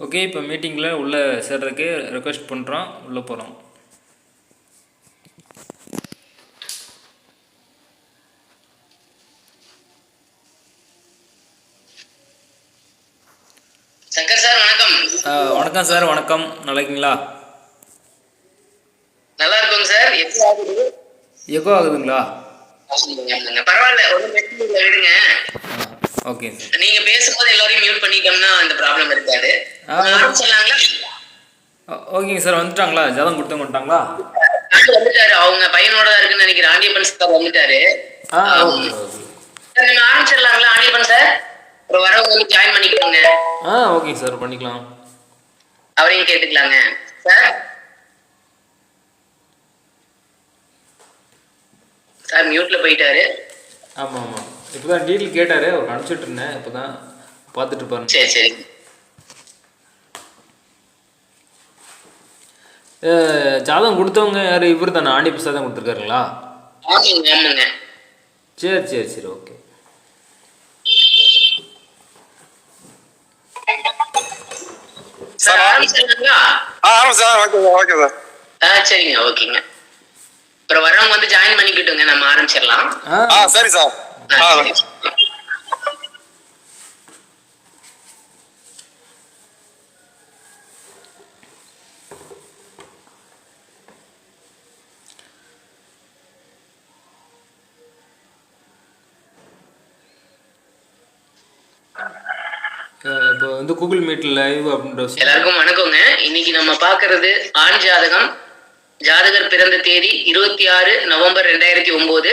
Okay இப்போ மீட்டிங்கில் உள்ளே சேர்றதுக்கு ரெக்வெஸ்ட் பண்ணுறோம் உள்ளே போகிறோம் சங்கர் சார் வணக்கம். வணக்கம் சார் வணக்கம். நல்லா இருக்கீங்களா நல்லா இருக்கோங்க சார். எப்படி ஆகுது? எக்கோ ஆகுதுங்களா? பரவாயில்ல ஒன்றும் பிரச்சனை இல்லை. விடுங்க. ஓகே சார் நீங்க பேசும்போது எல்லாரையும் மியூட் பண்ணிட்டோம்னா அந்த ப்ராப்ளம் இருக்காது. ஆரம்பிச்சிடலாங்களா? ஓகேங்க சார் வந்துட்டாங்களா? ஜாதகம் கொடுத்தவங்க வந்துட்டாங்களா? வந்துட்டாரு. அவங்க பையனோட தான் இருக்குன்னு நினைக்கிறேன். ஆண்டியப்பன் சார் வந்துட்டாரு. ஆ ஓகே ஓகே சார் நீங்க ஆரம்பிச்சிடலாங்களா ஆண்டியப்பன் சார்? ஒரு வரவங்க வந்து ஜாயின் பண்ணிக்கோங்க. ஆ ஓகேங்க சார் பண்ணிக்கலாம். அவரையும் கேட்டுக்கலாங்க. சார்? சார் மியூட்ல போயிட்டாரு. ஆமாம் ஆமாம் இப்போ தான் டீட்டெயில் கேட்டார் அவர் அனுப்பிச்சிட்டு இருந்தேன் இப்போ தான் பார்த்துட்டு இருப்பாருங்க சரி. சரி ஜாதகம் கொடுத்தவங்க யார்? இவர் தானே ஆண்டி பிரசாத் தான் கொடுத்துருக்காருங்களா? ஆமாங்க ஆமாங்க. சரி சரி சரி ஓகே. சார் ஆரம்பிச்சிடலாங்களா ஆ ஆமாம் sir okay sir okay sir. ஆ சரிங்க ஓகேங்க. அப்புறம் வரவங்க வந்து ஜாயின் பண்ணிக்கிட்டுங்க நம்ம ஆரம்பிச்சிடலாம். ஆ சரி சார். இப்போ வந்து கூகுள் மீட் லைவ் அப்படின்ற எல்லாருக்கும் வணக்கங்க. இன்னைக்கு நம்ம பாக்குறது ஆண் ஜாதகம். ஜாதகர் பிறந்த தேதி இருபத்தி ஆறு நவம்பர் ரெண்டாயிரத்தி ஒன்பது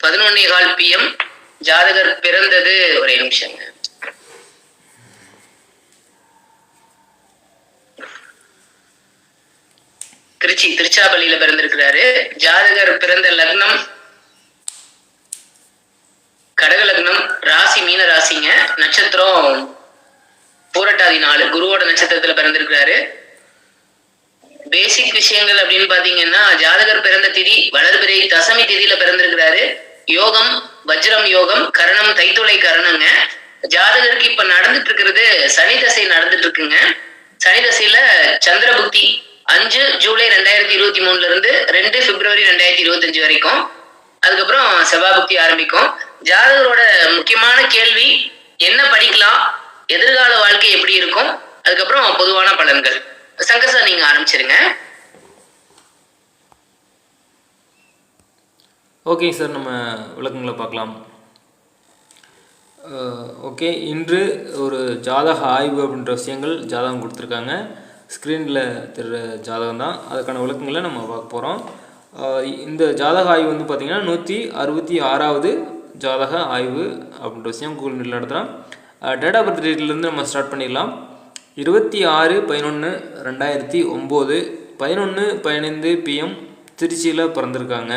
பதினொன்னே கால் பிஎம் ஜாதகர் பிறந்தது ஒரே நிமிஷங்க திருச்சி திருச்சாப்பள்ளியில பிறந்திருக்கிறாரு. ஜாதகர் பிறந்த லக்னம் கடக லக்னம் ராசி மீன ராசிங்க. நட்சத்திரம் பூரட்டாதி நாலு குருவோட நட்சத்திரத்துல பிறந்திருக்கிறாரு. பேசிக் விஷயங்கள் அப்படின்னு பாத்தீங்கன்னா ஜாதகர் பிறந்த திதி வளர்பிறை தசமி திதியில பிறந்திருக்கிறாரு. யோகம் வஜ்ரம் யோகம் கரணம் தைத்துளை கரணங்க. ஜாதகருக்கு இப்ப நடந்துட்டு இருக்கிறது சனி தசை நடந்துட்டு இருக்குங்க சனி தசையில சந்திரபுக்தி அஞ்சு ஜூலை ரெண்டாயிரத்தி இருபத்தி மூணுல இருந்து ரெண்டு பிப்ரவரி ரெண்டாயிரத்தி இருபத்தஞ்சு வரைக்கும். அதுக்கப்புறம் செவ்வாபுக்தி ஆரம்பிக்கும். ஜாதகரோட முக்கியமான கேள்வி என்ன படிக்கலாம் எதிர்கால வாழ்க்கை எப்படி இருக்கும் அதுக்கப்புறம் பொதுவான பலன்கள். சங்கர் சார் நீங்க ஆரம்பிச்சிருங்க. ஓகேங்க சார் நம்ம விளக்கங்களை பார்க்கலாம். Uh, ஓகே இன்று ஒரு ஜாதக ஆய்வு அப்படின்ற விஷயங்கள் ஜாதகம் கொடுத்துருக்காங்க. ஸ்க்ரீனில் தெரிகிற ஜாதகம் தான். அதுக்கான விளக்கங்களை நம்ம பார்க்க போகிறோம் uh, இந்த ஜாதக ஆய்வு வந்து பார்த்திங்கன்னா நூற்றி அறுபத்தி ஆறாவது ஜாதக ஆய்வு அப்படின்ற விஷயம் கூகுள் மீட்டில் நடத்துகிறோம் டேட் ஆஃப் பர்த் டேட்லேருந்து நம்ம ஸ்டார்ட் பண்ணிடலாம். இருபத்தி ஆறு பதினொன்று ரெண்டாயிரத்தி ஒம்பது பதினொன்று பதினைந்து பிஎம் திருச்சியில் பிறந்திருக்காங்க.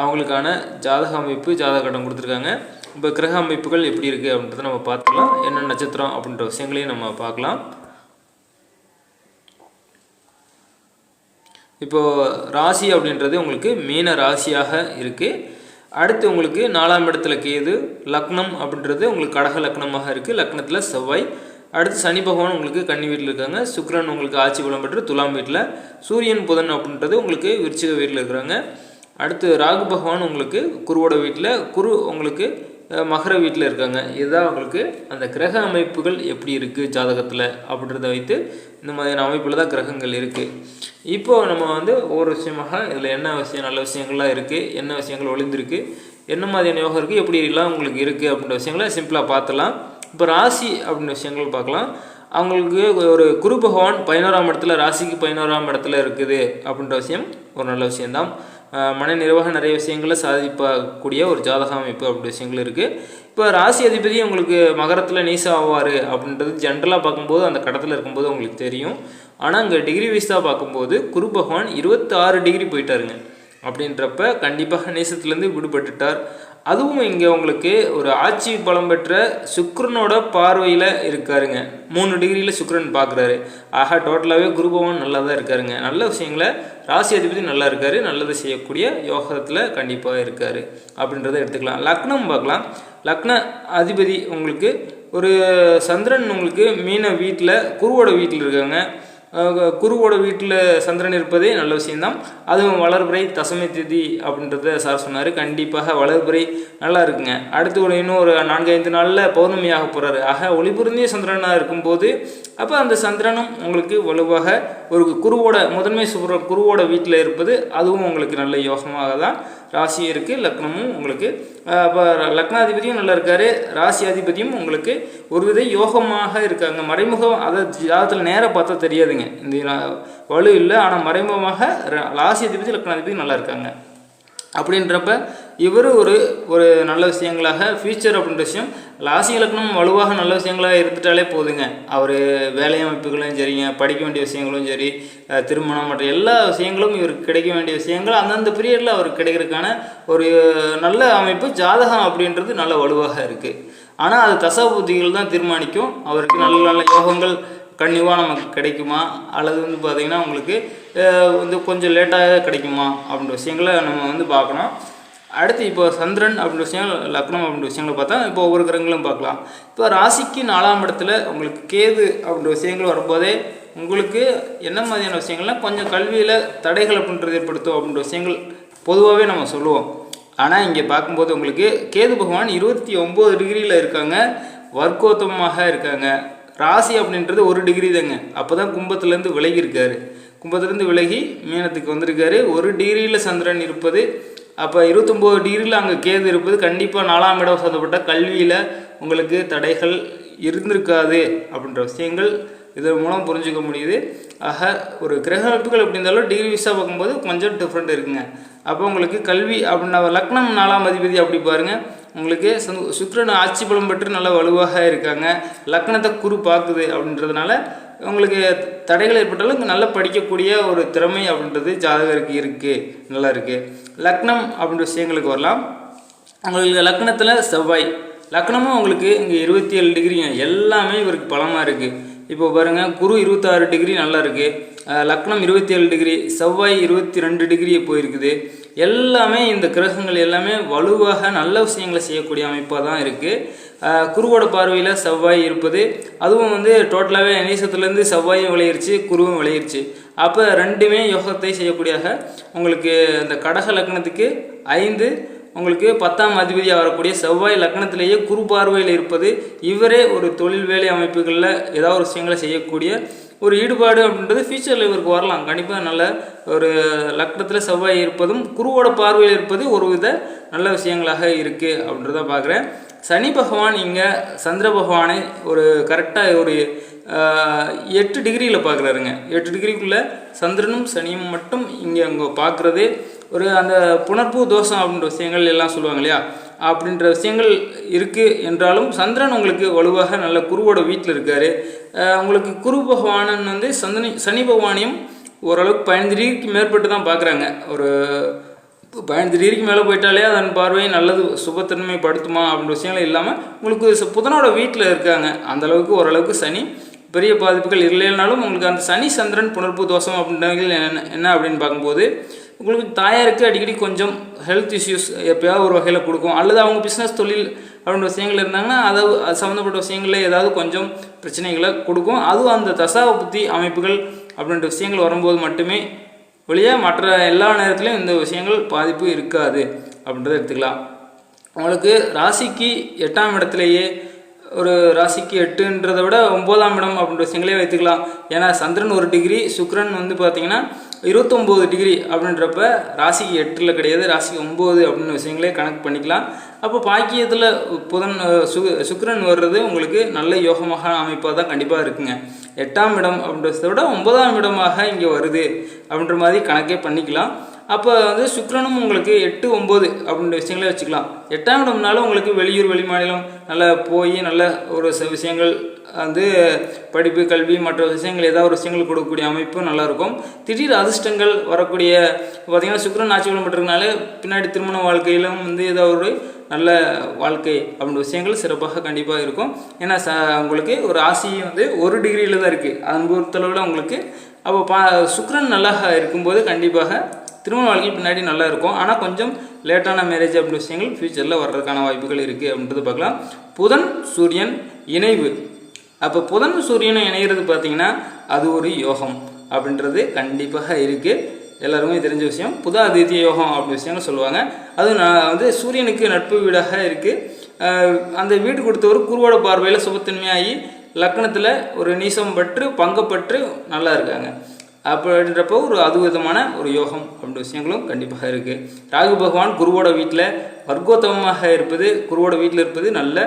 அவங்களுக்கான ஜாதக அமைப்பு ஜாதக கட்டம் கொடுத்துருக்காங்க. இப்போ கிரக அமைப்புகள் எப்படி இருக்குது அப்படின்றத நம்ம பார்த்துக்கலாம். என்ன நட்சத்திரம் அப்படின்ற விஷயங்களையும் நம்ம பார்க்கலாம். இப்போது ராசி அப்படின்றது உங்களுக்கு மீன ராசியாக இருக்குது அடுத்து உங்களுக்கு நாலாம் இடத்துல கேது லக்னம் அப்படின்றது உங்களுக்கு கடக லக்னமாக இருக்குது லக்னத்தில் செவ்வாய். அடுத்து சனி பகவான் உங்களுக்கு கன்னி வீட்டில் இருக்காங்க. சுக்ரன் உங்களுக்கு ஆட்சி பலம் பெற்று துலாம் வீட்டில். சூரியன் புதன் அப்படின்றது உங்களுக்கு விருச்சிக வீட்டில் இருக்கிறாங்க. அடுத்து ராகு பகவான் உங்களுக்கு குருவோட வீட்டில் குரு உங்களுக்கு மகர வீட்டில் இருக்காங்க. இதுதான் உங்களுக்கு அந்த கிரக அமைப்புகள் எப்படி இருக்குது ஜாதகத்தில் அப்படின்றத வைத்து இந்த மாதிரியான அமைப்பில் தான் கிரகங்கள் இருக்குது இப்போது நம்ம வந்து ஒவ்வொரு விஷயமாக இதில் என்ன விஷயம் நல்ல விஷயங்கள்லாம் இருக்குது என்ன விஷயங்கள் ஒளிந்திருக்கு என்ன மாதிரியான யோகம் இருக்குது எப்படி எல்லாம் உங்களுக்கு இருக்குது அப்படின்ற விஷயங்களை சிம்பிளாக பார்த்துலாம். இப்போ ராசி அப்படின்ற விஷயங்கள் பார்க்கலாம். அவங்களுக்கு ஒரு குரு பகவான் பதினோராம் இடத்துல ராசிக்கு பதினோராம் இடத்துல இருக்குது அப்படின்ற விஷயம் ஒரு நல்ல விஷயம்தான். மன நிர்வாக நிறைய விஷயங்களை சாதிப்பக்கூடிய ஒரு ஜாதக அமைப்பு அப்படி விஷயங்கள் இருக்குது இப்போ ராசி அதிபதி உங்களுக்கு மகரத்தில் நீசா ஆவார் அப்படின்றது ஜென்ரலாக பார்க்கும்போது அந்த கடத்தில் இருக்கும்போது உங்களுக்கு தெரியும். ஆனால் அங்கே டிகிரி வைஸாக பார்க்கும்போது குரு பகவான் இருபத்தாறு டிகிரி போயிட்டாருங்க. அப்படின்றப்ப கண்டிப்பாக நேசத்துலேருந்து விடுபட்டுட்டார். அதுவும் இங்கே உங்களுக்கு ஒரு ஆட்சி பலம் பெற்ற சுக்ரனோட பார்வையில் இருக்காருங்க. மூணு டிகிரியில் சுக்ரன் பார்க்குறாரு ஆக டோட்டலாகவே குருபவன் நல்லா தான் இருக்காருங்க. நல்ல விஷயங்களை ராசி அதிபதி நல்லா இருக்காரு. நல்லது செய்யக்கூடிய யோகத்தில் கண்டிப்பாக இருக்காரு. அப்படின்றத எடுத்துக்கலாம். லக்னம் பார்க்கலாம். லக்ன அதிபதி உங்களுக்கு ஒரு சந்திரன் உங்களுக்கு மீன வீட்டில் குருவோட வீட்டில் இருக்காங்க. குருவோட வீட்டில் சந்திரன் இருப்பதே நல்ல விஷயம்தான். அதுவும் வளர்பிறை தசமி திதி அப்படின்றத சார் சொன்னார். கண்டிப்பாக வளர்பிறை நல்லா இருக்குங்க. அடுத்து ஒரு இன்னும் ஒரு நான்கு ஐந்து நாளில் பௌர்ணமியாக போகிறாரு ஆக ஒளிபுரிந்திய சந்திரனாக இருக்கும்போது அப்போ அந்த சந்திரனும் உங்களுக்கு வலுவாக ஒரு குருவோட முதன்மை சுபர குருவோட வீட்டில் இருப்பது அதுவும் உங்களுக்கு நல்ல யோகமாக தான் ராசி இருக்குது லக்னமும் உங்களுக்கு இப்போ லக்னாதிபதியும் நல்லா இருக்காரு. ராசி அதிபதியும் உங்களுக்கு ஒரு வித யோகமாக இருக்காங்க. மறைமுகம் அதை ஜாதத்தில் நேராக பார்த்தா தெரியாதுங்க. இந்த வலு இல்லை ஆனால் மறைமுகமாக ராசி அதிபதி லக்னாதிபதி நல்லா இருக்காங்க. அப்படின்றப்ப இவர் ஒரு ஒரு நல்ல விஷயங்களாக ஃபியூச்சர் அப்படின்ற விஷயம் ராசி இலக்கணம் வலுவாக நல்ல விஷயங்களாக இருந்துட்டாலே போதுங்க. அவர் வேலை அமைப்புகளும் சரிங்க படிக்க வேண்டிய விஷயங்களும் சரி திருமணம் மற்ற எல்லா விஷயங்களும் இவருக்கு கிடைக்க வேண்டிய விஷயங்கள் அந்தந்த பீரியடில் அவருக்கு கிடைக்கிறதுக்கான ஒரு நல்ல அமைப்பு ஜாதகம் அப்படின்றது நல்ல வலுவாக இருக்குது ஆனால் அது தசாபுத்திகள் தான் தீர்மானிக்கும். அவருக்கு நல்ல நல்ல யோகங்கள் கன்னிவாக நமக்கு கிடைக்குமா? அல்லது வந்து பார்த்திங்கன்னா உங்களுக்கு வந்து கொஞ்சம் லேட்டாக கிடைக்குமா? அப்படின்ற விஷயங்களை நம்ம வந்து பார்க்கணும். அடுத்து இப்போ சந்திரன் அப்படின்ற விஷயம் லக்னம் அப்படின்ற விஷயங்களை பார்த்தா இப்போ ஒவ்வொரு கிரகங்களும் பார்க்கலாம். இப்போ ராசிக்கு நாலாம் இடத்துல உங்களுக்கு கேது அப்படின்ற விஷயங்கள் வரும்போதே உங்களுக்கு என்ன மாதிரியான விஷயங்கள்லாம் கொஞ்சம் கல்வியில் தடைகள் அப்படின்றது ஏற்படுத்தும் அப்படின்ற விஷயங்கள் பொதுவாகவே நம்ம சொல்லுவோம். ஆனால் இங்கே பார்க்கும்போது உங்களுக்கு கேது பகவான் இருபத்தி ஒம்பது டிகிரியில் இருக்காங்க. வர்க்கோத்தமாக இருக்காங்க. ராசி அப்படின்றது ஒரு டிகிரி தாங்க. அப்போ தான் கும்பத்துலேருந்து விலகி இருக்காரு கும்பத்துலேருந்து விலகி மீனத்துக்கு வந்திருக்காரு. ஒரு டிகிரியில் சந்திரன் இருப்பது அப்போ இருபத்தொம்போது டிகிரியில் அங்கே கேது இருப்பது கண்டிப்பாக நாலாம் இடம் சந்தப்பட்ட கல்வியில் உங்களுக்கு தடைகள் இருந்திருக்காது அப்படின்ற விஷயங்கள் இதன் மூலம் புரிஞ்சுக்க முடியுது. ஆக ஒரு கிரக அமைப்புகள் எப்படி இருந்தாலும் டிகிரி விசா பார்க்கும்போது கொஞ்சம் டிஃப்ரெண்ட் இருக்குங்க. அப்போ உங்களுக்கு கல்வி அப்படின்னா லக்னம் நாலாம் அதிபதி அப்படி பாருங்கள் உங்களுக்கு சு- ஆட்சி பலம் பெற்று நல்லா வலுவாக இருக்காங்க. லக்னத்தை குரு பார்க்குது அப்படின்றதுனால உங்களுக்கு தடைகள் ஏற்பட்டாலும் நல்லா படிக்கக்கூடிய ஒரு திறமை அப்படின்றது ஜாதகருக்கு இருக்குது நல்லா இருக்குது லக்னம் அப்படின்ற விஷயங்களுக்கு வரலாம். உங்களுக்கு லக்னத்தில் செவ்வாய். லக்னமும் உங்களுக்கு இங்கே இருபத்தி ஏழு டிகிரிங்க எல்லாமே இவருக்கு பலமாக இருக்குது இப்போ பாருங்கள் குரு இருபத்தாறு டிகிரி நல்லா இருக்குது லக்னம் இருபத்தி ஏழு டிகிரி செவ்வாய் இருபத்தி ரெண்டு டிகிரி போயிருக்குது. எல்லாமே இந்த கிரகங்கள் எல்லாமே வலுவாக நல்ல விஷயங்களை செய்யக்கூடிய அமைப்பாக தான் இருக்குது குருவோட பார்வையில் செவ்வாய் இருப்பது. அதுவும் வந்து டோட்டலாகவே நேசத்துலேருந்து செவ்வாயும் விளையிருச்சு குருவும் விளையிருச்சு. அப்போ ரெண்டுமே யோகத்தை செய்யக்கூடியாக உங்களுக்கு இந்த கடக லக்னத்துக்கு ஐந்து உங்களுக்கு பத்தாம் அதிபதியாக வரக்கூடிய செவ்வாய் லக்னத்திலேயே குரு பார்வையில் இருப்பது. இவரே ஒரு தொழில் வேலை அமைப்புகளில் ஏதாவது ஒரு விஷயங்களை செய்யக்கூடிய ஒரு ஈடுபாடு அப்படின்றது ஃபியூச்சரில் இவருக்கு வரலாம். கண்டிப்பாக நல்ல ஒரு லக்னத்தில் செவ்வாய் இருப்பதும் குருவோட பார்வையில் இருப்பது ஒரு வித நல்ல விஷயங்களாக இருக்குது அப்படின்றத பார்க்குறேன் சனி பகவான் இங்கே சந்திர பகவானை ஒரு கரெக்டாக ஒரு எட்டு டிகிரியில் பார்க்குறாருங்க எட்டு டிகிரிக்குள்ளே சந்திரனும் சனியும் மட்டும் இங்கே அங்கே பார்க்குறது ஒரு அந்த புணர்ப்பு தோஷம் அப்படின்ற விஷயங்கள் எல்லாம் சொல்லுவாங்க இல்லையா? அப்படின்ற விஷயங்கள் இருக்குது என்றாலும் சந்திரன் உங்களுக்கு வலுவாக நல்ல குருவோட வீட்டில் இருக்கார். உங்களுக்கு குரு பகவானன் வந்து சந்தனி சனி பகவானையும் ஓரளவுக்கு பதினஞ்சு டிகிரிக்கு மேற்பட்டு தான் பார்க்குறாங்க ஒரு பதினஞ்சு டிகிரிக்கு மேலே போயிட்டாலே அதன் பார்வை நல்லது சுபத்தன்மை படுத்துமா அப்படின்ற விஷயங்கள் இல்லாமல் உங்களுக்கு புதனோட வீட்டில் இருக்காங்க. அந்த அளவுக்கு ஓரளவுக்கு சனி பெரிய பாதிப்புகள் இல்லைனாலும் உங்களுக்கு அந்த சனி சந்திரன் புணர்ப்பு தோஷம் அப்படின்றவங்க என்ன என்ன அப்படின்னு பார்க்கும்போது உங்களுக்கு தாயாருக்கு அடிக்கடி கொஞ்சம் ஹெல்த் இஷ்யூஸ் எப்போயாவது ஒரு வகையில் கொடுக்கும். அல்லது அவங்க பிஸ்னஸ் தொழில் அப்படின்ற விஷயங்கள் இருந்தாங்கன்னா அதை அது சம்மந்தப்பட்ட விஷயங்களில் ஏதாவது கொஞ்சம் பிரச்சனைகளை கொடுக்கும். அதுவும் அந்த தசாவ புத்தி அமைப்புகள் அப்படின்ற விஷயங்கள் வரும்போது மட்டுமே வெளியே மற்ற எல்லா நேரத்துலையும் இந்த விஷயங்கள் பாதிப்பு இருக்காது அப்படின்றத எடுத்துக்கலாம். உங்களுக்கு ராசிக்கு எட்டாம் இடத்துலையே ஒரு ராசிக்கு எட்டுன்றதை விட ஒம்போதாம் இடம் அப்படின்ற விஷயங்களே வைத்துக்கலாம். ஏன்னா சந்திரன் ஒரு டிகிரி சுக்ரன் வந்து பார்த்தீங்கன்னா இருபத்தொம்போது டிகிரி அப்படின்றப்ப ராசிக்கு எட்டில் கிடையாது ராசிக்கு ஒம்பது அப்படின்னு விஷயங்களே கணக்கு பண்ணிக்கலாம். அப்போ பாக்கியத்தில் புதன் சுக் சு வர்றது உங்களுக்கு நல்ல யோகமாக அமைப்பாக தான் கண்டிப்பாக இருக்குங்க. எட்டாம் இடம் அப்படின்றத விட ஒன்பதாம் இடமாக இங்கே வருது அப்படின்ற மாதிரி கணக்கே பண்ணிக்கலாம். அப்போ வந்து சுக்ரனும் உங்களுக்கு எட்டு ஒம்பது அப்படின்ற விஷயங்களே வச்சுக்கலாம். எட்டாம் இடம்னால உங்களுக்கு வெளியூர் வெளிமாநிலம் நல்லா போய் நல்ல ஒரு சில விஷயங்கள் வந்து படிப்பு கல்வி மற்ற விஷயங்கள் ஏதாவது ஒரு விஷயங்கள் கொடுக்கக்கூடிய அமைப்பு நல்லாயிருக்கும். திடீர் அதிர்ஷ்டங்கள் வரக்கூடிய பார்த்திங்கன்னா சுக்கரன் ஆட்சி பலம் பின்னாடி திருமண வாழ்க்கையிலும் வந்து ஏதாவது ஒரு நல்ல வாழ்க்கை அப்படின்ற விஷயங்கள் சிறப்பாக கண்டிப்பாக இருக்கும். ஏன்னா ச உங்களுக்கு ஒரு ஆசையும் வந்து ஒரு டிகிரியில் தான் இருக்குது அதன் பொறுத்தளவில் உங்களுக்கு அப்போ பா சுக்கரன் நல்லா இருக்கும்போது கண்டிப்பாக திருமண வாழ்க்கை பின்னாடி நல்லா இருக்கும் ஆனால் கொஞ்சம் லேட்டான மேரேஜ் அப்படின்ற விஷயங்கள் ஃப்யூச்சரில் வர்றதுக்கான வாய்ப்புகள் இருக்குது அப்படின்றது பார்க்கலாம். புதன் சூரியன் இணைவு. அப்போ புதன் சூரியனும் இணைகிறது பார்த்தீங்கன்னா அது ஒரு யோகம் அப்படின்றது கண்டிப்பாக இருக்குது எல்லாருமே தெரிஞ்ச விஷயம். புத அதித்திய யோகம் அப்படி விஷயங்கள் சொல்லுவாங்க. அதுவும் நான் வந்து சூரியனுக்கு நட்பு வீடாக இருக்குது அந்த வீடு கொடுத்தவர் குருவோட பார்வையில் சுபத்தன்மையாகி லக்னத்தில் ஒரு நீசம் பற்று பங்கப்பற்று நல்லா இருக்காங்க. அப்படின்றப்போ ஒரு அது விதமான ஒரு யோகம் அப்படின்ற விஷயங்களும் கண்டிப்பாக இருக்குது ராகு பகவான் குருவோட வீட்டில் வர்க்கோத்தமமாக இருப்பது குருவோட வீட்டில் இருப்பது நல்ல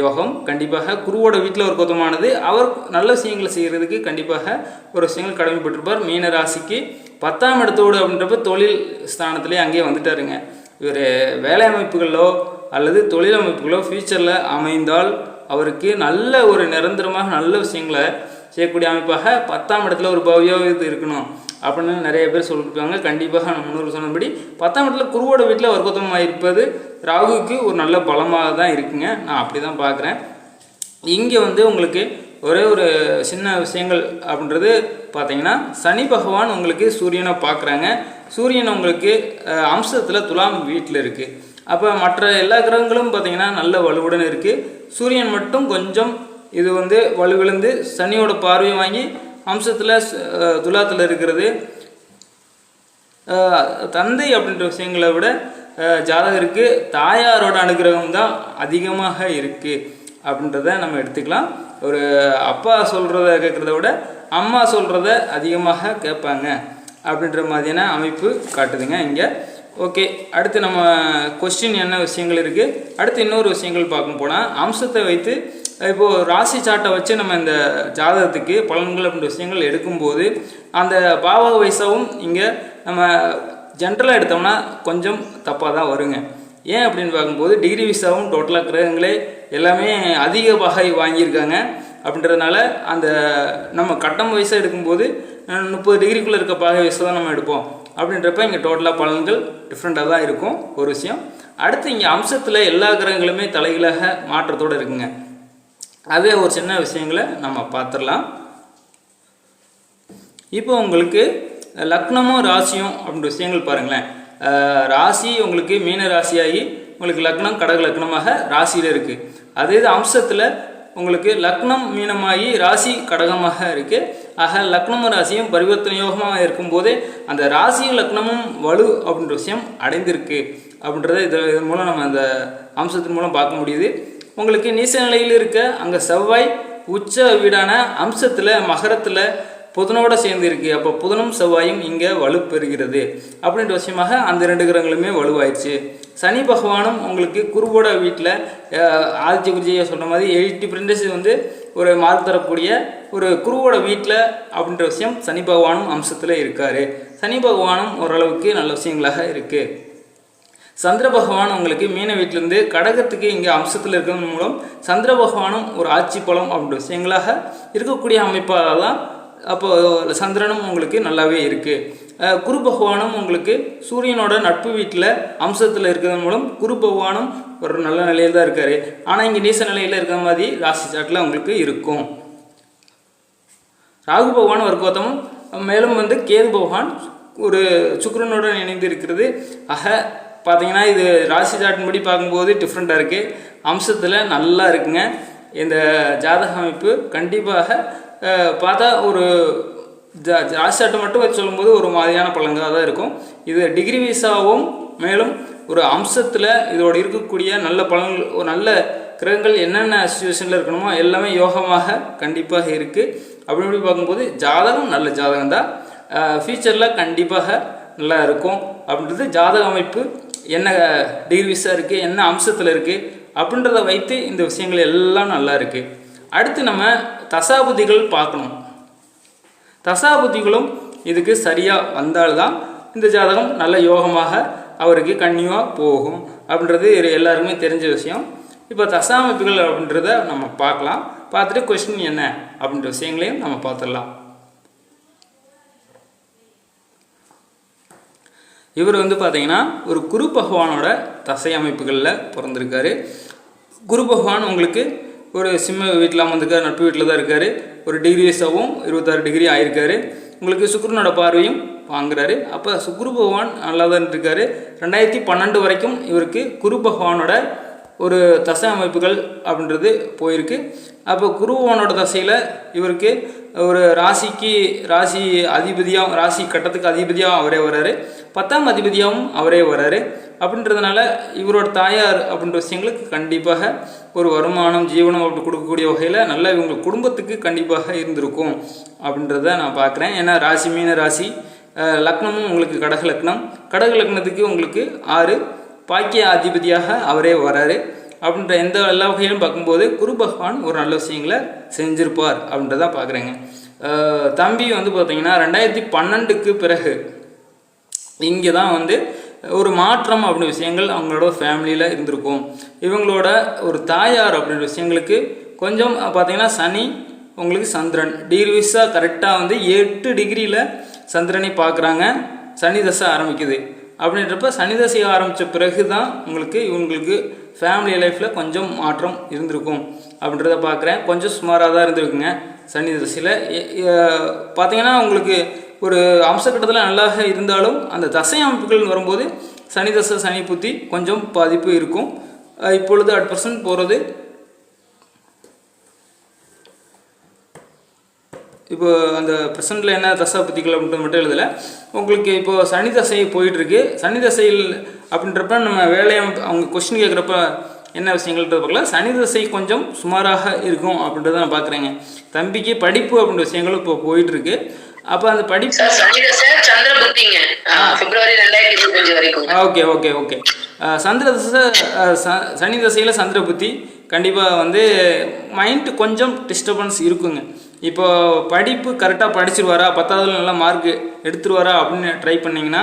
யோகம் கண்டிப்பாக குருவோட வீட்டில் ஒரு கொத்தமானது. அவர் நல்ல விஷயங்களை செய்கிறதுக்கு கண்டிப்பாக ஒரு விஷயங்கள் கடமைப்பட்டிருப்பார். மீன ராசிக்கு பத்தாம் இடத்தோடு அப்படின்றப்ப தொழில் ஸ்தானத்துலேயே அங்கேயே வந்துட்டாருங்க. இவர் வேலை அமைப்புகளோ அல்லது தொழில் அமைப்புகளோ ஃப்யூச்சரில் அமைந்தால் அவருக்கு நல்ல ஒரு நிரந்தரமாக நல்ல விஷயங்களை செய்யக்கூடிய அமைப்பாக பத்தாம் இடத்துல ஒரு பவ்யோ இது இருக்கணும். அப்படின்னு நிறைய பேர் சொல்லியிருக்காங்க கண்டிப்பாக நம்ம முன்னோர் சொன்னபடி பத்தாம் இடத்துல குருவோட வீட்டில் வர்க்கோத்தமாக இருப்பது ராகுவுக்கு ஒரு நல்ல பலமாக தான் இருக்குங்க. நான் அப்படி தான் பார்க்குறேன். இங்கே வந்து உங்களுக்கு ஒரே ஒரு சின்ன விஷயங்கள் அப்படின்றது பார்த்தீங்கன்னா சனி பகவான் உங்களுக்கு சூரியனை பார்க்குறாங்க. சூரியன் உங்களுக்கு அம்சத்தில் துலாம் வீட்டில் இருக்குது அப்போ மற்ற எல்லா கிரகங்களும் பார்த்தீங்கன்னா நல்ல வலுவுடன் இருக்குது சூரியன் மட்டும் கொஞ்சம் இது வந்து வலுவிழுந்து சனியோட பார்வையை வாங்கி அம்சத்தில் துலாத்தில் இருக்கிறது. தந்தை அப்படின்ற விஷயங்களை விட ஜாதகருக்கு தாயாரோட அனுகிரகம் தான் அதிகமாக இருக்குது அப்படின்றத நம்ம எடுத்துக்கலாம். ஒரு அப்பா சொல்கிறத கேட்குறத விட அம்மா சொல்கிறத அதிகமாக கேட்பாங்க அப்படின்ற மாதிரியான அமைப்பு காட்டுதுங்க இங்கே. ஓகே அடுத்து நம்ம கொஸ்டின் என்ன விஷயங்கள் இருக்குது அடுத்து இன்னொரு விஷயங்கள் பார்க்க போனால் அம்சத்தை வைத்து இப்போது ராசி சாட்டை வச்சு நம்ம இந்த ஜாதகத்துக்கு பலன்கள் அப்படின்ற விஷயங்கள் எடுக்கும்போது அந்த பாவ வயசாகவும் இங்கே நம்ம ஜென்ரலாக எடுத்தோம்னா கொஞ்சம் தப்பாக தான் வருங்க. ஏன் அப்படின்னு பார்க்கும்போது டிகிரி விசாவும் டோட்டலாக கிரகங்களே எல்லாமே அதிக வகை வாங்கியிருக்காங்க. அப்படின்றதுனால அந்த நம்ம கட்டம் வயசாக எடுக்கும்போது முப்பது டிகிரிக்குள்ளே இருக்க பாகை வயசை தான் நம்ம எடுப்போம். அப்படின்றப்ப இங்கே டோட்டலாக பலன்கள் டிஃப்ரெண்ட்டாக தான் இருக்கும். ஒரு விஷயம். அடுத்து இங்கே அம்சத்தில் எல்லா கிரகங்களுமே தலைகளாக மாற்றத்தோடு இருக்குங்க. அதே ஒரு சின்ன விஷயங்களை நம்ம பார்த்துடலாம். இப்போ உங்களுக்கு லக்னமும் ராசியும் அப்படின்ற விஷயங்கள் பாருங்களேன். ராசி உங்களுக்கு மீன ராசியாகி உங்களுக்கு லக்னம் கடக லக்னமாக ராசியில் இருக்குது அதே இது அம்சத்தில் உங்களுக்கு லக்னம் மீனமாகி ராசி கடகமாக இருக்குது ஆக லக்னமும் ராசியும் பரிவர்த்தனை யோகமாக இருக்கும்போதே அந்த ராசியும் லக்னமும் வலு அப்படின்ற விஷயம் அடைந்திருக்கு. அப்படின்றத இதன் மூலம் நம்ம அந்த அம்சத்தின் மூலம் பார்க்க முடியுது. உங்களுக்கு நீச நிலையில் இருக்க அங்கே செவ்வாய் உச்ச வீடான அம்சத்தில் மகரத்தில் புதனோட சேர்ந்து இருக்கு. அப்போ புதனும் செவ்வாயும் இங்கே வலுப்பெறுகிறது. அப்படின்ற விஷயமாக அந்த ரெண்டு கிரகங்களுமே வலுவாயிடுச்சு சனி பகவானும் உங்களுக்கு குருவோட வீட்டில் ஆதித்ய குருஜியை சொன்ன மாதிரி எயிட்டி பர்சன்டேஜ் வந்து ஒரு மார்க் தரக்கூடிய ஒரு குருவோட வீட்டில் அப்படின்ற விஷயம் சனி பகவானும் அம்சத்தில் இருக்காரு. சனி பகவானும் ஓரளவுக்கு நல்ல விஷயங்களாக இருக்குது சந்திர பகவான் உங்களுக்கு மீன வீட்டிலேருந்து கடகத்துக்கு இங்கே அம்சத்தில் இருக்கிறது மூலம் சந்திர பகவானும் ஒரு ஆட்சி பலம் அப்படின்ற விஷயங்களாக இருக்கக்கூடிய அமைப்பாக தான் அப்போ சந்திரனும் உங்களுக்கு நல்லாவே இருக்குது குரு பகவானும் உங்களுக்கு சூரியனோட நட்பு வீட்டில் அம்சத்தில் இருக்கிறது மூலம் குரு பகவானும் ஒரு நல்ல நிலையில் தான் இருக்கார். ஆனால் இங்கே நீச நிலையில் இருக்கிற மாதிரி ராசி சாட்டில் உங்களுக்கு இருக்கும். ராகு பகவான் கோத்தமும் மேலும் வந்து கேது பகவான் ஒரு சுக்கரனுடன் இணைந்து இருக்கிறது. ஆக பார்த்தீங்கன்னா இது ராசி சாட்டின்படி பார்க்கும்போது டிஃப்ரெண்ட்டாக இருக்குது அம்சத்தில் நல்லா இருக்குங்க. இந்த ஜாதக அமைப்பு கண்டிப்பாக பார்த்தா ஒரு ஜா ராசி சாட்டை மட்டும் வச்சு சொல்லும்போது ஒரு மாதிரியான பழங்காக தான் இருக்கும். இது டிகிரி வீசாவும் மேலும் ஒரு அம்சத்தில் இதோட இருக்கக்கூடிய நல்ல பலன்கள் ஒரு நல்ல கிரகங்கள் என்னென்ன சுச்சுவேஷனில் இருக்கணுமோ எல்லாமே யோகமாக கண்டிப்பாக இருக்குது அப்படி இப்படி பார்க்கும்போது ஜாதகம் நல்ல ஜாதகம் தான் ஃப்யூச்சரில் கண்டிப்பாக நல்லா இருக்கும். அப்படின்றது ஜாதக அமைப்பு என்ன டிகிரிஸாக இருக்குது என்ன அம்சத்தில் இருக்குது அப்படின்றத வைத்து இந்த விஷயங்கள் எல்லாம் நல்லா இருக்குது அடுத்து நம்ம தசாபுதிகள் பார்க்கணும். தசாபுத்திகளும் இதுக்கு சரியாக வந்தால்தான் இந்த ஜாதகம் நல்ல யோகமாக அவருக்கு கன்னியூவாக போகும் அப்படின்றது இது எல்லாருக்குமே தெரிஞ்ச விஷயம். இப்போ தசாமைப்புகள் அப்படின்றத நம்ம பார்க்கலாம். பார்த்துட்டு கொஸ்டின் என்ன அப்படின்ற விஷயங்களையும் நம்ம பார்த்துடலாம். இவர் வந்து பார்த்தீங்கன்னா ஒரு குரு பகவானோட தசை அமைப்புகளில் பிறந்திருக்காரு. குரு பகவான் உங்களுக்கு ஒரு சிம்ம வீட்டில் அமர்ந்திருக்காரு நட்பு வீட்டில் தான் இருக்கார். ஒரு டிகிரி வயசாகவும் இருபத்தாறு டிகிரி ஆயிருக்காரு. உங்களுக்கு சுக்கிரனோட பார்வையும் வாங்குறாரு. அப்போ சுக்குரு பகவான் நல்லா தான் இருக்கார். ரெண்டாயிரத்தி பன்னெண்டு வரைக்கும் இவருக்கு குரு பகவானோட ஒரு தசை அமைப்புகள் அப்படின்றது போயிருக்கு. அப்போ குருவோனோட தசையில் இவருக்கு ஒரு ராசிக்கு ராசி அதிபதியாக ராசி கட்டத்துக்கு அதிபதியாக அவரே வர்றாரு. பத்தாம் அதிபதியாகவும் அவரே வர்றாரு. அப்படின்றதுனால இவரோட தாயார் அப்படின்ற விஷயங்களுக்கு கண்டிப்பாக ஒரு வருமானம் ஜீவனம் அப்படி கொடுக்கக்கூடிய வகையில் நல்ல இவங்க குடும்பத்துக்கு கண்டிப்பாக இருந்திருக்கும் அப்படின்றத நான் பார்க்குறேன். ஏன்னா ராசி மீன ராசி லக்னமும் உங்களுக்கு கடக லக்னம். கடக லக்னத்துக்கு உங்களுக்கு ஆறு. பாக்கிய அதிபதியாக அவரே வராரு அப்படின்ற எந்த எல்லா வகையிலும் பார்க்கும்போது குரு பகவான் ஒரு நல்ல விஷயங்களை செஞ்சிருப்பார் அப்படின்றத பார்க்குறேங்க. தம்பி வந்து பார்த்தீங்கன்னா ரெண்டாயிரத்தி பன்னெண்டுக்கு பிறகு இங்கே தான் வந்து ஒரு மாற்றம் அப்படின்ற விஷயங்கள் அவங்களோட ஃபேமிலியில் இருந்திருக்கும். இவங்களோட ஒரு தாயார் அப்படின்ற விஷயங்களுக்கு கொஞ்சம் பார்த்தீங்கன்னா சனி உங்களுக்கு சந்திரன். டிகிரிவிஸாக கரெக்டாக வந்து எட்டு டிகிரியில் சந்திரனை பார்க்குறாங்க. சனி தசை ஆரம்பிக்குது. அப்படின்றப்ப சனி தசையை ஆரம்பித்த பிறகு தான் உங்களுக்கு இவங்களுக்கு ஃபேமிலி லைஃப்பில் கொஞ்சம் மாற்றம் இருந்திருக்கும். அப்படின்றத பார்க்குறேன் கொஞ்சம் சுமாராக தான் இருந்திருக்குங்க சனி தசையில். பார்த்தீங்கன்னா உங்களுக்கு ஒரு அம்சக்கட்டத்தில் நல்லாக இருந்தாலும் அந்த தசை அமைப்புகள் வரும்போது சனி தசை சனி புத்தி கொஞ்சம் பாதிப்பு இருக்கும். இப்பொழுது அட் பர்சன்ட் போகிறது இப்போ அந்த ப்ரெசென்ட்டில் என்ன தசை புத்திகள் அப்படின்றது மட்டும் எழுதலை. உங்களுக்கு இப்போ சனி தசை போயிட்டுருக்கு. சனி தசையில் அப்படின்றப்ப நம்ம வேலையை அவங்க கொஸ்டின் கேட்குறப்ப என்ன விஷயங்கள்ன்றது பார்க்கலாம் சனி தசை கொஞ்சம் சுமாராக இருக்கும் அப்படின்றத நான் பார்க்குறேங்க. தம்பிக்கு படிப்பு அப்படின்ற விஷயங்களும் இப்போ போயிட்டுருக்கு. அப்போ அந்த படிப்பு ஓகே ஓகே ஓகே. சந்திர தசை சனி தசையில் சந்திர புத்தி கண்டிப்பாக வந்து மைண்டு கொஞ்சம் டிஸ்டர்பன்ஸ் இருக்குங்க. இப்போ படிப்பு கரெக்டாக படிச்சிருவாரா? பத்தாவதுல நல்ல மார்க் எடுத்துருவாரா அப்படின்னு ட்ரை பண்ணிங்கன்னா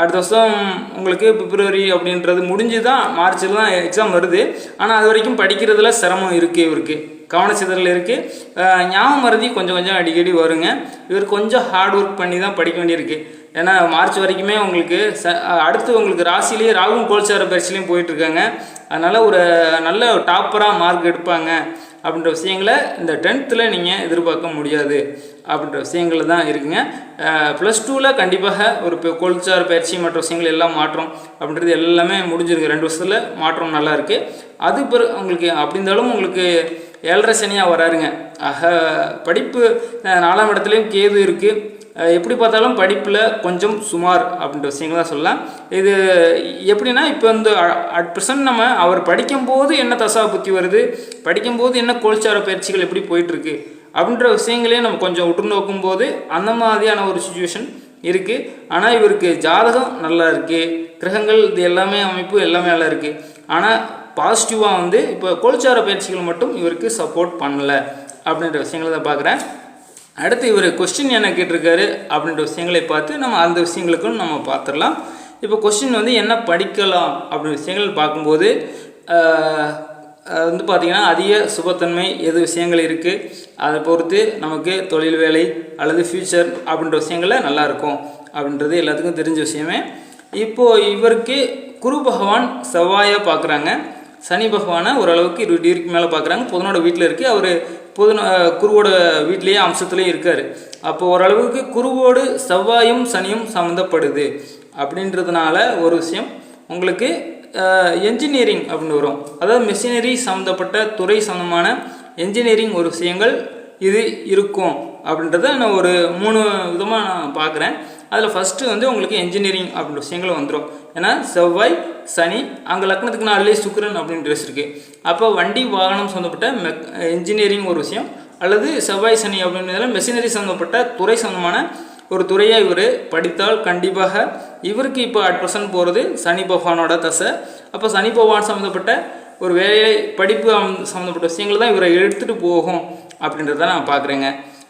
அடுத்த வருஷம் உங்களுக்கு பிப்ரவரி அப்படின்றது முடிஞ்சு தான் மார்ச்சில் தான் எக்ஸாம் வருது. ஆனால் அது வரைக்கும் படிக்கிறதுல சிரமம் இருக்குது இவருக்கு. கவனச்சிதறல் இருக்குது ஞாபகம் மருதி கொஞ்சம் கொஞ்சம் அடிக்கடி வருங்க. இவர் கொஞ்சம் ஹார்ட் ஒர்க் பண்ணி தான் படிக்க வேண்டியிருக்கு. ஏன்னா மார்ச் வரைக்குமே உங்களுக்கு ச அடுத்து உங்களுக்கு ராசிலேயே ராகும் கோல்சார பரிசிலையும் போயிட்டுருக்காங்க அதனால் ஒரு நல்ல டாப்பராக மார்க் எடுப்பாங்க. அப்படின்ற விஷயங்களை இந்த டென்த்தில் நீங்கள் எதிர்பார்க்க முடியாது அப்படின்ற விஷயங்கள் தான் இருக்குங்க. ப்ளஸ் டூவில் கண்டிப்பாக ஒரு இப்போ பயிற்சி மற்ற விஷயங்கள் எல்லாம் மாற்றம் அப்படின்றது எல்லாமே முடிஞ்சிருக்கு. ரெண்டு வருஷத்தில் மாற்றம் நல்லா இருக்குது அது பிறகு உங்களுக்கு அப்படி இருந்தாலும் உங்களுக்கு ஏழரை சனியாக வராருங்க. ஆக படிப்பு நாலாம் இடத்துலையும் கேது இருக்குது எப்படி பார்த்தாலும் படிப்பில் கொஞ்சம் சுமார் அப்படின்ற விஷயங்கள் தான் சொல்லலாம். இது எப்படின்னா இப்போ வந்து அட் ப்ரெசன்ட் நம்ம அவர் படிக்கும்போது என்ன தசா புத்தி வருது படிக்கும்போது என்ன கோல்சார பயிற்சிகள் எப்படி போயிட்டுருக்கு அப்படின்ற விஷயங்களையும் நம்ம கொஞ்சம் உற்று நோக்கும்போது அந்த மாதிரியான ஒரு சுச்சுவேஷன் இருக்குது ஆனால் இவருக்கு ஜாதகம் நல்லா இருக்குது கிரகங்கள் இது எல்லாமே அமைப்பு எல்லாமே நல்லா இருக்குது ஆனால் பாசிட்டிவாக வந்து இப்போ கோல்சார பயிற்சிகள் மட்டும் இவருக்கு சப்போர்ட் பண்ணல அப்படின்ற விஷயங்களை தான் பார்க்குறேன். அடுத்து இவர் கொஸ்டின் என்ன கேட்டிருக்காரு அப்படின்ற விஷயங்களை பார்த்து நம்ம அந்த விஷயங்களுக்கும் நம்ம பார்த்துடலாம். இப்போ கொஸ்டின் வந்து என்ன படிக்கலாம் அப்படின்ற விஷயங்கள் பார்க்கும்போது வந்து பார்த்திங்கன்னா அதிக சுபத்தன்மை எது விஷயங்கள் இருக்குது அதை பொறுத்து நமக்கு தொழில் வேலை அல்லது ஃப்யூச்சர் அப்படின்ற விஷயங்களில் நல்லா இருக்கும் அப்படின்றது எல்லாத்துக்கும் தெரிஞ்ச விஷயமே. இப்போது இவருக்கு குரு பகவான் செவ்வாயாக பார்க்குறாங்க. சனி பகவானை ஓரளவுக்கு இருபது டிகிரிக்கு மேலே பார்க்குறாங்க புதனோட வீட்டில் இருக்குது அவர் புதன குருவோட வீட்லேயே அம்சத்துலேயே இருக்கார். அப்போ ஓரளவுக்கு குருவோடு செவ்வாயும் சனியும் சம்மந்தப்படுது அப்படின்றதுனால ஒரு விஷயம் உங்களுக்கு என்ஜினியரிங் அப்படின்னு வரும். அதாவது மிஷினரி சம்மந்தப்பட்ட துறை சம்மந்தமான என்ஜினியரிங் ஒரு விஷயங்கள் இது இருக்கும். அப்படின்றத நான் ஒரு மூணு விதமாக நான் பார்க்குறேன் அதில் ஃபஸ்ட்டு வந்து உங்களுக்கு என்ஜினியரிங் அப்படின்ற விஷயங்கள் வந்துடும் ஏன்னா செவ்வாய் சனி அங்கே லக்னத்துக்கு நாளிலே சுக்கரன் அப்படின்னு ட்ரெஸ் இருக்குது அப்போ வண்டி வாகனம் சம்மந்தப்பட்ட மெக் என்ஜினியரிங் ஒரு விஷயம். அல்லது செவ்வாய் சனி அப்படின்றதுல மெஷினரி சம்மந்தப்பட்ட துறை சம்மந்தமான ஒரு துறையாக இவர் படித்தால் கண்டிப்பாக இவருக்கு இப்போ அட் பர்சன்ட் போகிறது சனி பகவானோட தசை. அப்போ சனி பகவான் சம்மந்தப்பட்ட ஒரு வேலை படிப்பு சம்மந்தப்பட்ட விஷயங்கள் தான் இவரை எடுத்துகிட்டு போகும் அப்படின்றத நான் பார்க்குறேங்க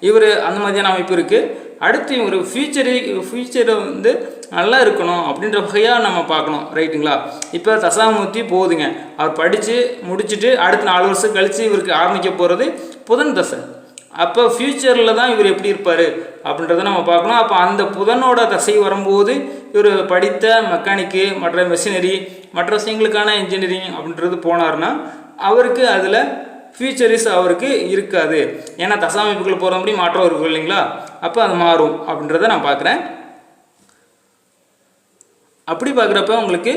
இவர் அந்த மாதிரியான அமைப்பு இருக்குது அடுத்து இவர் ஃப்யூச்சரு ஃப்யூச்சரை வந்து நல்லா இருக்கணும் அப்படின்ற வகையாக நம்ம பார்க்கணும். ரைட்டுங்களா இப்போ தசாமூர்த்தி போகுதுங்க அவர் படித்து முடிச்சுட்டு அடுத்த நாலு வருஷம் கழித்து இவருக்கு ஆரம்பிக்க போகிறது புதன் தசை. அப்போ ஃப்யூச்சரில் தான் இவர் எப்படி இருப்பார் அப்படின்றத நம்ம பார்க்கணும். அப்போ அந்த புதனோட தசை வரும்போது இவர் படித்த மெக்கானிக்கு மற்ற மெஷினரி மற்ற விஷயங்களுக்கான இன்ஜினியரிங் அப்படின்றது போனார்னா அவருக்கு அதில் ஃபியூச்சரிஸ் அவருக்கு இருக்காது. ஏன்னா தசாமைப்புகள் போகிற மாதிரி மாற்றம் இருக்கும் இல்லைங்களா? அப்போ அது மாறும் அப்படின்றத நான் பார்க்குறேன். அப்படி பார்க்குறப்ப உங்களுக்கு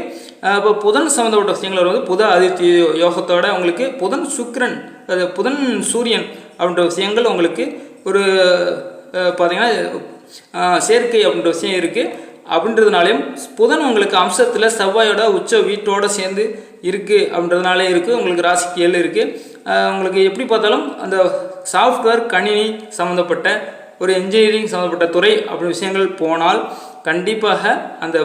இப்போ புதன் சம்மந்தப்பட்ட விஷயங்கள் வந்து புத ஆதித்ய யோகத்தோட உங்களுக்கு புதன் சுக்ரன் அது புதன் சூரியன் அப்படின்ற விஷயங்கள் உங்களுக்கு ஒரு பார்த்திங்கன்னா பார்த்தீங்கன்னா சேர்க்கை அப்படின்ற விஷயம் இருக்குது அப்படின்றதுனாலையும் புதன் உங்களுக்கு அம்சத்தில் செவ்வாயோட உச்ச வீட்டோட சேர்ந்து இருக்குது அப்படின்றதுனாலே இருக்குது உங்களுக்கு ராசிக்கு ஏழு இருக்குது உங்களுக்கு எப்படி பார்த்தாலும் அந்த சாஃப்ட்வேர் கணினி சம்மந்தப்பட்ட ஒரு இன்ஜினியரிங் சம்மந்தப்பட்ட துறை அப்படி விஷயங்கள் போனால் கண்டிப்பாக அந்த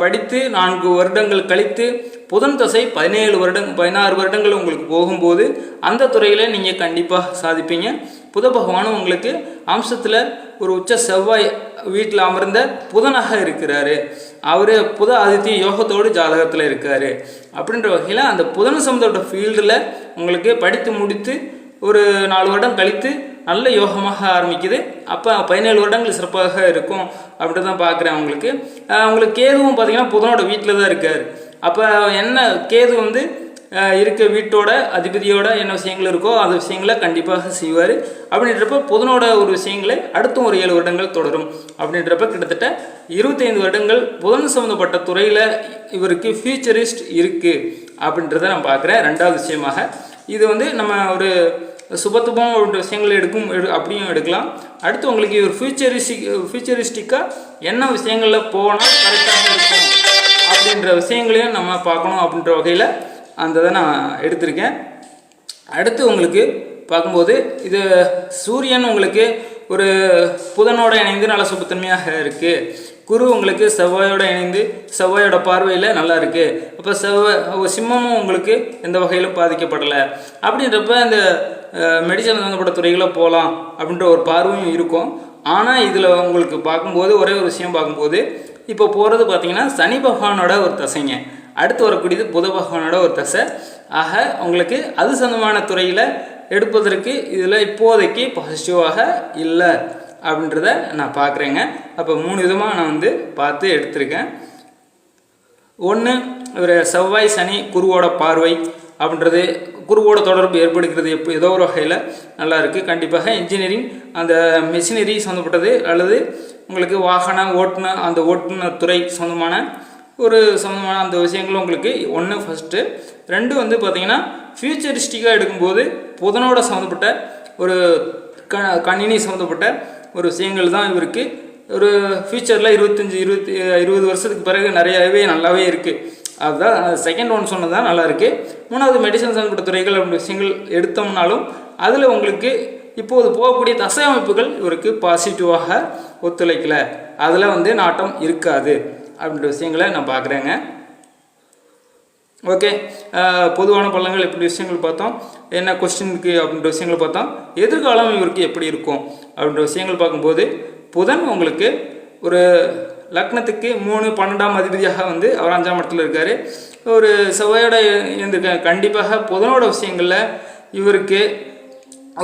படித்து நான்கு வருடங்கள் கழித்து புதன் தசை பதினேழு வருடம் பதினாறு வருடங்கள் உங்களுக்கு போகும்போது அந்த துறையில் நீங்கள் கண்டிப்பாக சாதிப்பீங்க. புத பகவானும் உங்களுக்கு அம்சத்தில் ஒரு உச்ச செவ்வாய் வீட்டில் அமர்ந்த புதனாக இருக்கிறாரு. அவர் புத ஆதித்ய யோகத்தோடு ஜாதகத்தில் இருக்கார். அப்படின்ற வகையில் அந்த புதன் சம்பந்தோட ஃபீல்டில் உங்களுக்கு படித்து முடித்து ஒரு நாலு வருடம் கழித்து நல்ல யோகமாக ஆரம்பிக்குது. அப்போ பதினேழு வருடங்கள் சிறப்பாக இருக்கும் அப்படி தான் பார்க்குறேன் உங்களுக்கு அவங்களுக்கு உங்களுக்கு கேதுவும் பார்த்தீங்கன்னா புதனோட வீட்டில் தான் இருக்கார். அப்போ என்ன கேது வந்து இருக்க வீட்டோட அதிபதியோட என்ன விஷயங்கள் இருக்கோ அந்த விஷயங்களை கண்டிப்பாக செய்வார். அப்படின்றப்ப புதனோட ஒரு விஷயங்களை அடுத்தும் ஒரு ஏழு வருடங்கள் தொடரும். அப்படின்றப்ப கிட்டத்தட்ட இருபத்தைந்து வருடங்கள் புதன் சம்மந்தப்பட்ட துறையில் இவருக்கு ஃபியூச்சரிஸ்ட் இருக்குது அப்படின்றத நான் பார்க்குறேன் ரெண்டாவது விஷயமாக இது வந்து நம்ம ஒரு சுபத்துபமாக ஒரு விஷயங்களை எடுக்கும் எடு அப்படியும் எடுக்கலாம். அடுத்து உங்களுக்கு ஒரு ஃபியூச்சரிஸ்டிக் ஃபியூச்சரிஸ்டிக்காக என்ன விஷயங்களில் போனால் கரெக்டாக இருக்கும் அப்படின்ற விஷயங்களையும் நம்ம பார்க்கணும் அப்படின்ற வகையில் அந்த இதை நான் எடுத்திருக்கேன். அடுத்து உங்களுக்கு பார்க்கும்போது இது சூரியன் உங்களுக்கு ஒரு புதனோட இணைந்து நல்ல சுபத்தன்மையாக இருக்குது குரு உங்களுக்கு செவ்வாயோட இணைந்து செவ்வாயோட பார்வையில் நல்லா இருக்குது அப்போ செவ்வாய் சிம்மமும் உங்களுக்கு எந்த வகையிலும் பாதிக்கப்படலை. அப்படின்றப்ப இந்த மெடிசன் சம்மந்தப்பட்ட துறைகளை போகலாம் அப்படின்ற ஒரு பார்வையும் இருக்கும். ஆனால் இதில் உங்களுக்கு பார்க்கும்போது ஒரே ஒரு விஷயம் பார்க்கும்போது இப்போ போகிறது பார்த்தீங்கன்னா சனி பகவானோட ஒரு தசைங்க. அடுத்து வரக்கூடியது புத பகவானோட ஒரு தசை. ஆக உங்களுக்கு அது சம்பந்தமான துறையில் எடுப்பதற்கு இதில் இப்போதைக்கு பாசிட்டிவாக இல்லை. அப்படின்றத நான் பார்க்குறேங்க. அப்போ மூணு விதமாக நான் வந்து பார்த்து எடுத்திருக்கேன். ஒன்று ஒரு செவ்வாய் சனி குருவோட பார்வை அப்படின்றது குருவோட தொடர்பு ஏற்படுகிறது எப்போ ஏதோ ஒரு வகையில் நல்லா இருக்குது கண்டிப்பாக இன்ஜினியரிங் அந்த மெஷினரி சம்மந்தப்பட்டது அல்லது உங்களுக்கு வாகன ஓட்டுநர் அந்த ஓட்டுநர் துறை சொந்தமான ஒரு சம்மந்தமான அந்த விஷயங்களும் உங்களுக்கு ஒன்று ஃபஸ்ட்டு ரெண்டு வந்து பார்த்திங்கன்னா ஃபியூச்சரிஸ்டிக்காக எடுக்கும்போது புதனோட சம்மந்தப்பட்ட ஒரு க கணினி சம்மந்தப்பட்ட ஒரு விஷயங்கள் தான் இவருக்கு. ஒரு ஃப்யூச்சரில் இருபத்தஞ்சி இருபத்தி இருபது வருஷத்துக்கு பிறகு நிறையவே நல்லாவே இருக்குது அதுதான் செகண்ட் ஒன் சொன்னது தான் நல்லாயிருக்கு மூணாவது மெடிசன் சம்மந்தப்பட்ட துறைகள் அப்படின்ற விஷயங்கள் எடுத்தோம்னாலும் அதில் உங்களுக்கு இப்போது போகக்கூடிய தசை அமைப்புகள் இவருக்கு பாசிட்டிவாக ஒத்துழைக்கல. அதில் வந்து நாட்டம் இருக்காது அப்படின்ற விஷயங்களை நான் பார்க்குறேங்க. ஓகே பொதுவான பள்ளங்கள் எப்படி விஷயங்கள் பார்த்தோம்? என்ன கொஸ்டினுக்கு அப்படின்ற விஷயங்கள் பார்த்தோம். எதிர்காலம் இவருக்கு எப்படி இருக்கும்? அப்படின்ற விஷயங்கள் பார்க்கும்போது புதன் உங்களுக்கு ஒரு லக்னத்துக்கு மூணு பன்னெண்டாம் அதிபதியாக வந்து அவர் அஞ்சாம் இடத்துல இருக்கார். ஒரு செவ்வாயோட இருந்திருக்க கண்டிப்பாக புதனோட விஷயங்களில் இவருக்கு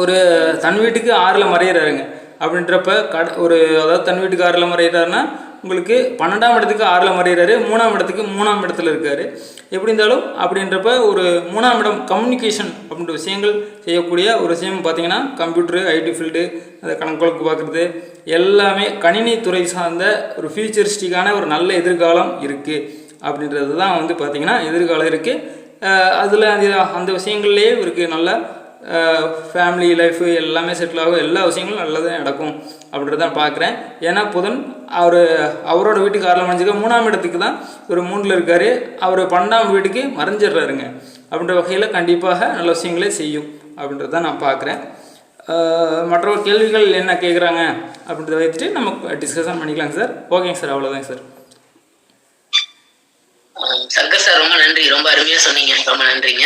ஒரு தன் வீட்டுக்கு ஆறில் மறையிறாருங்க. அப்படின்றப்ப கட ஒரு அதாவது தன் வீட்டுக்கு ஆறில் மறையிறாருன்னா உங்களுக்கு பன்னெண்டாம் இடத்துக்கு ஆறில் மறைகிறாரு மூணாம் இடத்துக்கு மூணாம் இடத்துல இருக்கார். எப்படி இருந்தாலும் அப்படின்றப்ப ஒரு மூணாம் இடம் கம்யூனிகேஷன் அப்படின்ற விஷயங்கள் செய்யக்கூடிய ஒரு விஷயம் பார்த்தீங்கன்னா கம்ப்யூட்டரு ஐடி ஃபீல்டு அந்த கணக்கு பார்க்குறது எல்லாமே கணினி துறை சார்ந்த ஒரு ஃபியூச்சரிஸ்டிக்கான ஒரு நல்ல எதிர்காலம் இருக்குது அப்படின்றது தான் வந்து பார்த்திங்கன்னா எதிர்காலம் இருக்குது அதில் அந்த அந்த விஷயங்கள்லேயே இவருக்கு நல்ல ஃபேமிலி லைஃபு எல்லாமே செட்டில் ஆகும். எல்லா விஷயங்களும் நல்லதாக நடக்கும் அப்படின்றத நான் பார்க்குறேன் ஏன்னா புதன் அவர் அவரோட வீட்டுக்கு ஆறில் மறைஞ்சிக்க மூணாம் இடத்துக்கு தான் ஒரு மூணில் இருக்கார். அவர் பன்னெண்டாம் வீட்டுக்கு மறைஞ்சிடுறாருங்க. அப்படின்ற வகையில் கண்டிப்பாக நல்ல விஷயங்களே செய்யும் அப்படின்றத நான் பார்க்குறேன் மற்ற கேள்விகள் என்ன கேட்குறாங்க அப்படின்றத வைத்துட்டு நம்ம டிஸ்கஷன் பண்ணிக்கலாங்க சார். ஓகேங்க சார். அவ்வளோதாங்க சார். சங்கர் சார் ரொம்ப நன்றி. ரொம்ப அருமையா சொன்னீங்க. ரொம்ப நன்றிங்க.